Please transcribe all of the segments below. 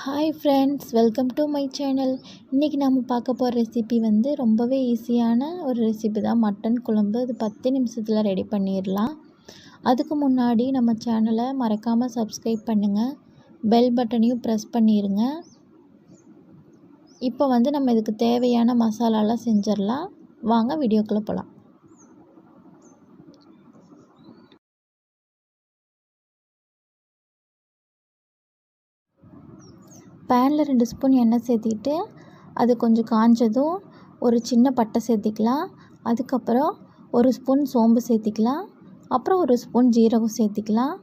Hi friends welcome to my channel இன்றைக்கி நம்ம பார்க்க போகிற ரெசிபி வந்து ரொம்பவே ஈஸியான ஒரு ரெசிபி தான். மட்டன் குழம்பு இது பத்து நிமிஷத்தில் ரெடி பண்ணிடலாம். அதுக்கு முன்னாடி நம்ம சேனலை மறக்காமல் சப்ஸ்கிரைப் பண்ணுங்கள் பெல் பட்டனையும் ப்ரெஸ் பண்ணிடுங்க இப்போ வந்து நம்ம இதுக்கு தேவையான மசாலாலாம் செஞ்சிடலாம். வாங்க வீடியோக்குள்ளே போகலாம் பேனில் ரெண்டு ஸ்பூன் எண்ணெய் சேர்த்திட்டு அது கொஞ்சம் காஞ்சதும் ஒரு சின்ன பட்டை சேர்த்திக்கலாம். அதுக்கப்புறம் ஒரு ஸ்பூன் சோம்பு சேர்த்திக்கலாம். அப்புறம் ஒரு ஸ்பூன் ஜீரகம் சேர்த்திக்கலாம்.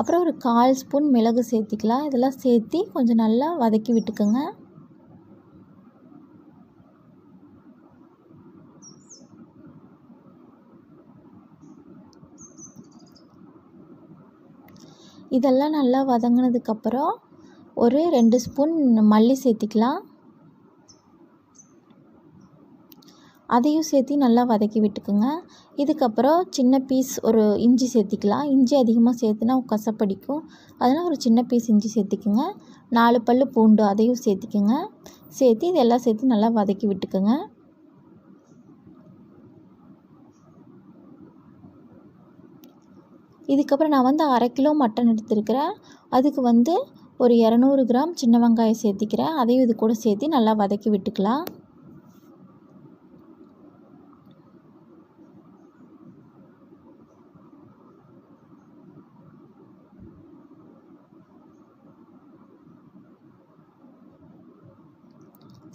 அப்புறம் ஒரு கால் ஸ்பூன் மிளகு சேர்த்திக்கலாம். இதெல்லாம் சேர்த்தி கொஞ்சம் நல்லா வதக்கி விட்டுக்குங்க. இதெல்லாம் நல்லா வதங்கினதுக்கப்புறம் ஒரு ரெண்டு ஸ்பூன் மல்லி சேர்த்திக்கலாம். அதையும் சேர்த்து நல்லா வதக்கி விட்டுக்குங்க. இதுக்கப்புறம் சின்ன பீஸ் ஒரு இஞ்சி சேர்த்திக்கலாம். இஞ்சி அதிகமாக சேர்த்துனா கசப்படிக்கும் அதனால் ஒரு சின்ன பீஸ் இஞ்சி சேர்த்திக்குங்க. நாலு பல் பூண்டு அதையும் சேர்த்திக்குங்க. சேர்த்து இதெல்லாம் சேர்த்து நல்லா வதக்கி விட்டுக்குங்க. இதுக்கப்புறம் நான் வந்து அரை கிலோ மட்டன் எடுத்துருக்கிறேன். அதுக்கு வந்து ஒரு இரநூறு கிராம் சின்ன வெங்காயம் சேர்த்திக்கிறேன். அதையும் இது கூட சேர்த்து நல்லா வதக்கி விட்டுக்கலாம்.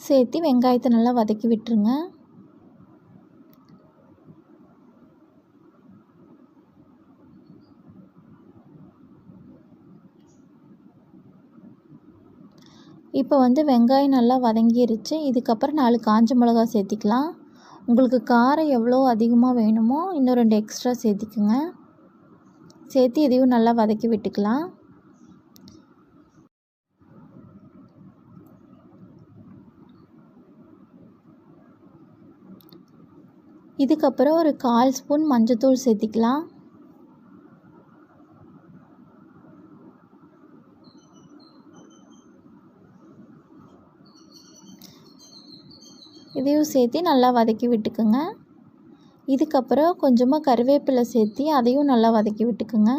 சேர்த்து வெங்காயத்தை நல்லா வதக்கி விட்டுருங்க. இப்போ வந்து வெங்காயம் நல்லா வதங்கிருச்சு. இதுக்கப்புறம் நாலு காஞ்ச மிளகா சேர்த்திக்கலாம். உங்களுக்கு காரம் எவ்வளோ அதிகமாக வேணுமோ இன்னும் ரெண்டு எக்ஸ்ட்ரா சேர்த்திக்குங்க. சேர்த்து இதையும் நல்லா வதக்கி விட்டுக்கலாம். இதுக்கப்புறம் ஒரு கால் ஸ்பூன் மஞ்சத்தூள் சேர்த்திக்கலாம். இதையும் சேர்த்து நல்லா வதக்கி விட்டுக்குங்க. இதுக்கப்புறம் கொஞ்சமாக கருவேப்பிலை சேர்த்து அதையும் நல்லா வதக்கி விட்டுக்குங்க.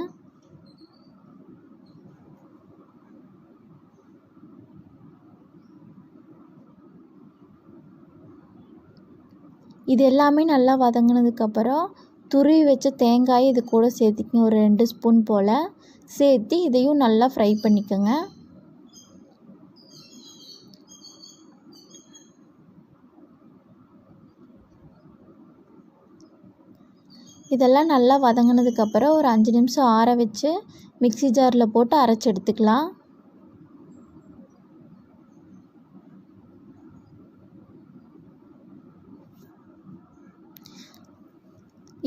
இது எல்லாமே நல்லா வதங்கினதுக்கப்புறம் துருவி வச்ச தேங்காய் இது கூட சேர்த்திக்கங்க. ஒரு ரெண்டு ஸ்பூன் போல். சேர்த்து இதையும் நல்லா ஃப்ரை பண்ணிக்கோங்க. இதெல்லாம் நல்லா வதங்கினதுக்கப்புறம் ஒரு அஞ்சு நிமிஷம் ஆற வச்சு மிக்சி ஜாரில் போட்டு அரைச்சி எடுத்துக்கலாம்.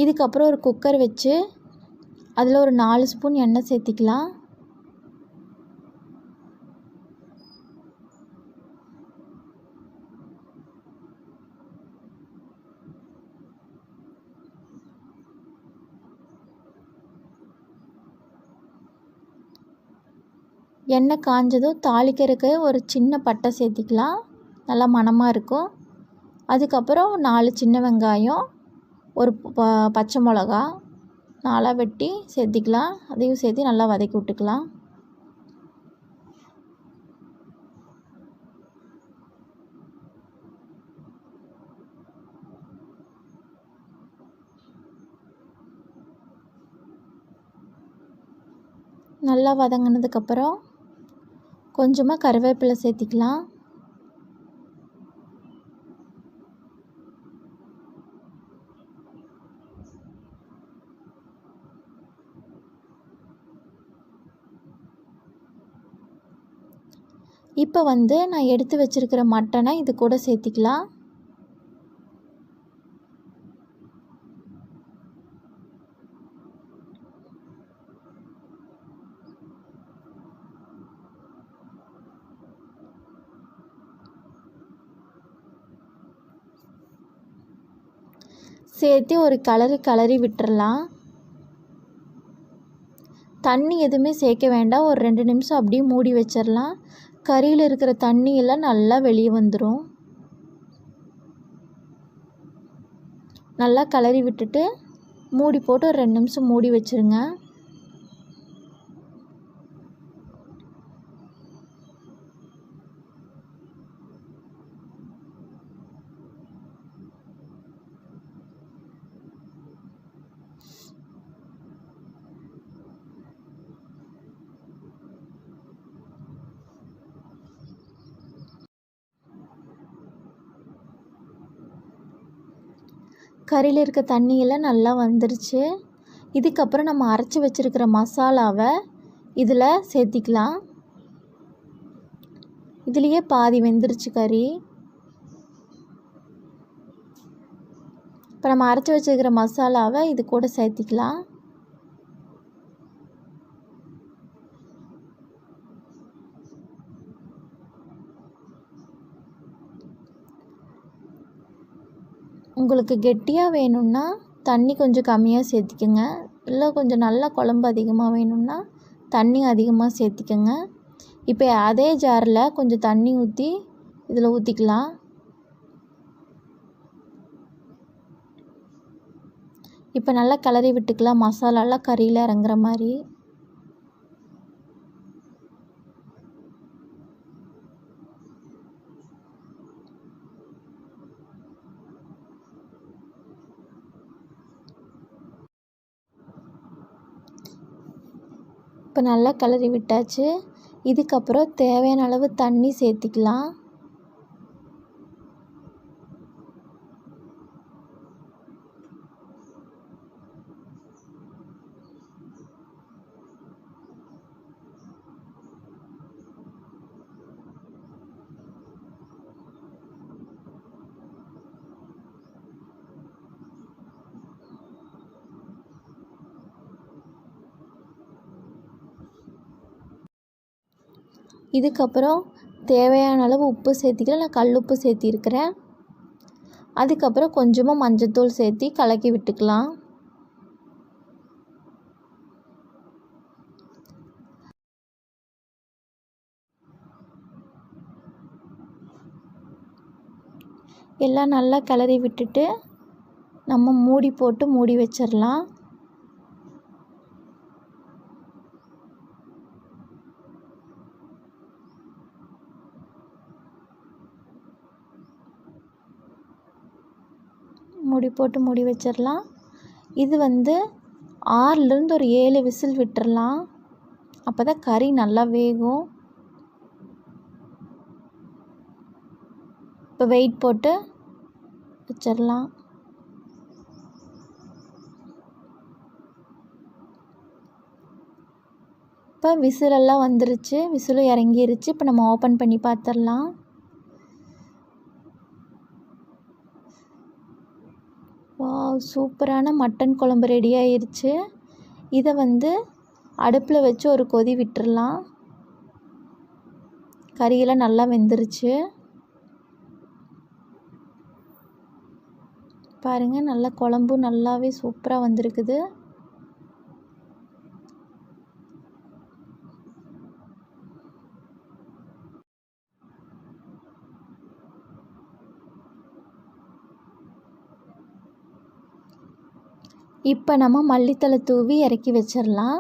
இதுக்கப்புறம் ஒரு குக்கர் வச்சு அதில் ஒரு நாலு ஸ்பூன் எண்ணெய் சேர்த்திக்கலாம். எண்ணெய் காஞ்சதும் தாளிக்கிறதுக்கு ஒரு சின்ன பட்டை சேர்த்திக்கலாம். நல்லா மணமாக இருக்கும். அதுக்கப்புறம் நாலு சின்ன வெங்காயம் ஒரு ப பச்சை மிளகா நாலாக வெட்டி சேர்த்திக்கலாம். அதையும் சேர்த்து நல்லா வதக்கி விட்டுக்கலாம். நல்லா வதங்கினதுக்கப்புறம் கொஞ்சமாக கருவேப்பிலை சேர்த்திக்கலாம். இப்போ வந்து நான் எடுத்து வச்சுருக்கிற மட்டனை இது கூட சேர்த்திக்கலாம். சேர்த்து ஒரு கலரி கலரி விட்டுறலாம். தண்ணி எதுவுமே சேர்க்க வேண்டாம். ஒரு ரெண்டு நிமிஷம் அப்படியே மூடி வச்சிடலாம் கறியில் இருக்கிற தண்ணியெல்லாம் நல்லா வெளியே வந்துடும் நல்லா கலரி விட்டுட்டு மூடி போட்டு ஒரு ரெண்டு நிமிஷம் மூடி வச்சுருங்க. கறியில் இருக்க தண்ணியெல்லாம் நல்லா வந்துருச்சு. இதுக்கப்புறம் நம்ம அரைச்சி வச்சுருக்கிற மசாலாவை இதில் சேர்த்திக்கலாம். இதுலேயே பாதி வெந்துருச்சு கறி. இப்போ நம்ம அரைச்சி வச்சுருக்கிற மசாலாவை இது கூட சேர்த்திக்கலாம். உங்களுக்கு கெட்டியாக வேணும்னா தண்ணி கொஞ்சம் கம்மியாக சேர்த்திக்கங்க. இல்லை கொஞ்சம் நல்லா குழம்பு அதிகமாக வேணும்னா தண்ணி அதிகமாக சேர்த்திக்கங்க. இப்போ அதே ஜாரில் கொஞ்சம் தண்ணி ஊற்றி இதில் ஊற்றிக்கலாம் இப்போ நல்லா கிளறி விட்டுக்கலாம். மசாலாலாம் கறியில் இறங்குற மாதிரி. இப்போ நல்லா கிளறி விட்டாச்சு. இதுக்கப்புறம் தேவையான அளவு தண்ணி சேர்த்திக்கலாம். இதுக்கப்புறம் தேவையான அளவு உப்பு சேர்த்திக்கலாம் நான் கல் உப்பு சேர்த்திருக்கிறேன். அதுக்கப்புறம் கொஞ்சமாக மஞ்சத்தூள் சேர்த்தி கலக்கி விட்டுக்கலாம். எல்லாம் நல்லா கிளறி விட்டுட்டு நம்ம மூடி போட்டு மூடி வச்சிடலாம். மூடி போட்டு மூடி வச்சிடலாம். இது வந்து ஆறுலேருந்து ஒரு ஏழு விசில் விட்டுடலாம் அப்போ தான் கறி நல்லா வேகும். இப்போ வெயிட் போட்டு வச்சிடலாம். இப்போ விசிலெல்லாம் வந்துருச்சு. விசிலும் இறங்கிருச்சு. இப்போ நம்ம ஓப்பன் பண்ணி பார்த்துடலாம் வா சூப்பரான மட்டன் குழம்பு ரெடி ஆயிடுச்சு இதை வந்து அடுப்பில் வச்சு ஒரு கொதி விட்டுறலாம். கறியெல்லாம் நல்லா வெந்துருச்சு. பாருங்கள் நல்லா குழம்பும் நல்லாவே சூப்பராக வந்திருக்குது. இப்போ நம்ம மல்லித்தழை தூவி இறக்கி வச்சிடலாம்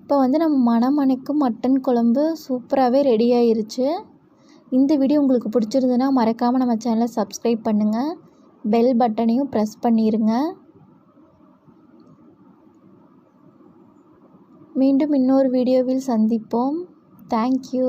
இப்போ வந்து நம்ம மணமணைக்கும் மட்டன் குழம்பு சூப்பராகவே ரெடி ஆயிருச்சு. இந்த வீடியோ உங்களுக்கு பிடிச்சிருந்துன்னா மறக்காமல் நம்ம சேனலை சப்ஸ்கிரைப் பண்ணுங்கள் பெல் பட்டனையும் ப்ரெஸ் பண்ணிடுங்க மீண்டும் இன்னொரு வீடியோவில் சந்திப்போம். தேங்க்யூ